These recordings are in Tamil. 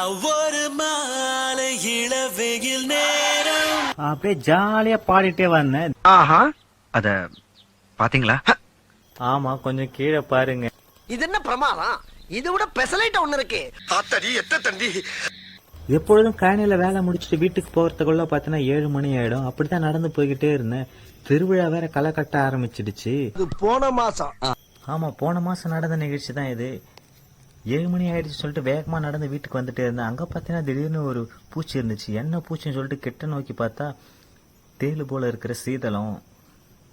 ஒவ்வொரு மாலை இளவெயில் நேரம். அப்படியே ஜாலியா பாடிட்டே வந்தேன். ஆஹா அத பாத்தீங்களா? ஆமா கொஞ்சம் கீழே பாருங்க. இது என்ன பிரமாதம்? இது விட பெசலைட் ஒண்ணு இருக்கு. ஆத்தடி எத்த தண்டி? எப்பொழுதும் கழனியில வேலை முடிச்சுட்டு வீட்டுக்கு போறதுக்குள்ள பார்த்தீங்கன்னா ஏழு மணி ஆயிடும். அப்படித்தான் நடந்து போய்கிட்டே இருந்தேன். திருவிழா வேற களை கட்ட ஆரம்பிச்சிடுச்சு. இது போன மாசம். ஆமா போன மாசம் நடந்த நிகழ்ச்சி தான் இது. ஏழு மணி ஆயிடுச்சு சொல்லிட்டு வேகமாக நடந்து வீட்டுக்கு வந்துட்டே இருந்தேன். அங்கே பார்த்தீங்கன்னா திடீர்னு ஒரு பூச்சி இருந்துச்சு. என்ன பூச்சின்னு சொல்லிட்டு கிட்ட நோக்கி பார்த்தா தேளு போல இருக்கிற சீதளம்.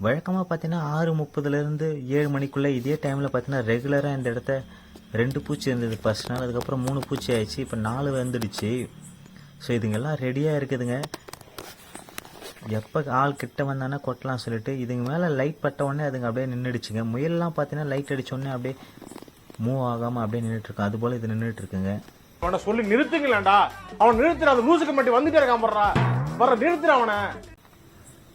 வழக்கமாக பார்த்தீங்கன்னா ஆறு முப்பதுலேருந்து ஏழு மணிக்குள்ளே இதே டைமில் பார்த்தீங்கன்னா ரெகுலராக இந்த இடத்த ரெண்டு பூச்சி இருந்தது. ஃபர்ஸ்ட் நாள் அதுக்கப்புறம் மூணு பூச்சி ஆயிடுச்சு. இப்போ நாலு வந்துடுச்சு. ஸோ இதுங்கெல்லாம் ரெடியாக இருக்குதுங்க. எப்போ ஆள் கிட்ட வந்தானே கொட்டலாம் சொல்லிட்டு இதுங்க மேலே லைட் பட்ட உடனே அதுங்க அப்படியே நின்றுடுச்சுங்க முயல்லாம் பார்த்தீங்கன்னா லைட் அடித்த உடனே அப்படியே மூவ் ஆகாமல் அப்படியே நின்றுட்டு இருக்கும் அது போல் இது நின்றுட்டு இருக்குங்க அவனை சொல்லி நிறுத்துங்களேன்டா அவன் நிறுத்துற அந்த லூசுக்கு மட்டும் வந்துட்டே இருக்கான் போடுறா வர நிறுத்துற அவனை.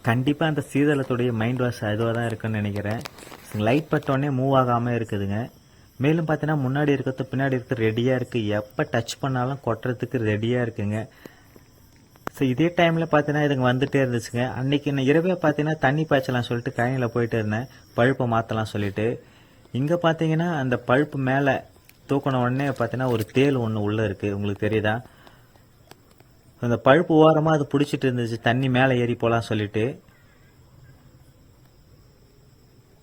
கண்டிப்பாக அந்த சீதளத்துடைய மைண்ட் வாஷ் அதுவாக தான் இருக்குன்னு நினைக்கிறேன். லைட் பட்ட உடனே மூவ் ஆகாமல் இருக்குதுங்க. மேலும் பார்த்தீங்கன்னா முன்னாடி இருக்கிறது பின்னாடி இருக்கிறது ரெடியாக இருக்குது எப்போ டச் பண்ணாலும் கொட்டுறதுக்கு ரெடியாக இருக்குங்க. ஸோ இதே டைமில் பார்த்தீங்கன்னா இதுங்க வந்துட்டே இருந்துச்சுங்க. அன்னைக்கு நான் இரவே பார்த்தீங்கன்னா தண்ணி பாய்ச்சலாம் சொல்லிட்டு கழனியில் போயிட்டு இருந்தேன். பழுப்பை மாற்றலாம் சொல்லிட்டு. இங்கே பார்த்தீங்கன்னா அந்த பழுப்பு மேலே தூக்கின உடனே பார்த்தீங்கன்னா ஒரு தேள் ஒன்று உள்ளே இருக்குது உங்களுக்கு தெரியுதா? அந்த பழுப்பு ஓரமாக அது பிடிச்சிட்டு இருந்துச்சு. தண்ணி மேலே ஏறி போகலாம் சொல்லிட்டு.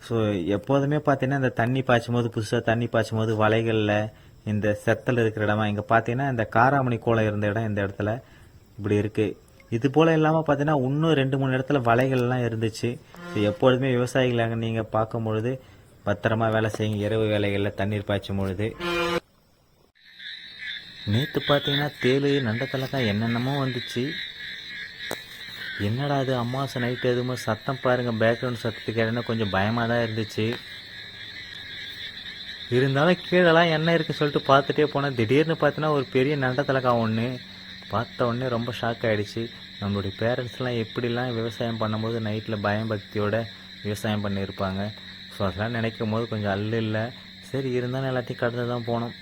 ஸோ எப்போதுமே பார்த்தீங்கன்னா இந்த தண்ணி பாய்ச்சும் போது புதுசாக தண்ணி பாய்ச்சும் போது வலைகளில் இந்த செத்தல் இருக்கிற இடமா இங்கே பார்த்தீங்கன்னா இந்த காராமணி கோலம் இருந்த இடம் இந்த இடத்துல இப்படி இருக்கு. இது போல இல்லாமல் பார்த்தீங்கன்னா இன்னும் ரெண்டு மூணு இடத்துல வலைகள்லாம் இருந்துச்சு. இது எப்பொழுதுமே விவசாயிகளாக நீங்கள் பார்க்கும் பொழுது பத்திரமா வேலை செய்யுங்க. இரவு வேலைகளில் தண்ணீர் பாய்ச்சும் பொழுது. நேற்று பார்த்தீங்கன்னா தேள் நண்டத்தலக்காய் என்னென்னமோ வந்துச்சு. என்னடா அது அம்மாவாசை நைட்டு எதுவுமே சத்தம் பாருங்க. பேக்ரவுண்ட் சத்தத்துக்கு கேட்டேன்னா கொஞ்சம் பயமாக தான் இருந்துச்சு. இருந்தாலும் கீழெல்லாம் என்ன இருக்குன்னு சொல்லிட்டு பார்த்துட்டே போனேன். திடீர்னு பார்த்தீங்கன்னா ஒரு பெரிய நண்டத்தலக்காய் ஒன்று பார்த்த உடனே ரொம்ப ஷாக் ஆயிடுச்சு. நம்மளுடைய பேரண்ட்ஸ்லாம் எப்படிலாம் விவசாயம் பண்ணும்போது நைட்டில் பயம் பக்தியோட விவசாயம் பண்ணியிருப்பாங்க. ஸோ அதெல்லாம் நினைக்கும் போது கொஞ்சம் அல்லு இல்லை. சரி இருந்தாலும் எல்லாத்தையும் கடந்து தான் போனோம்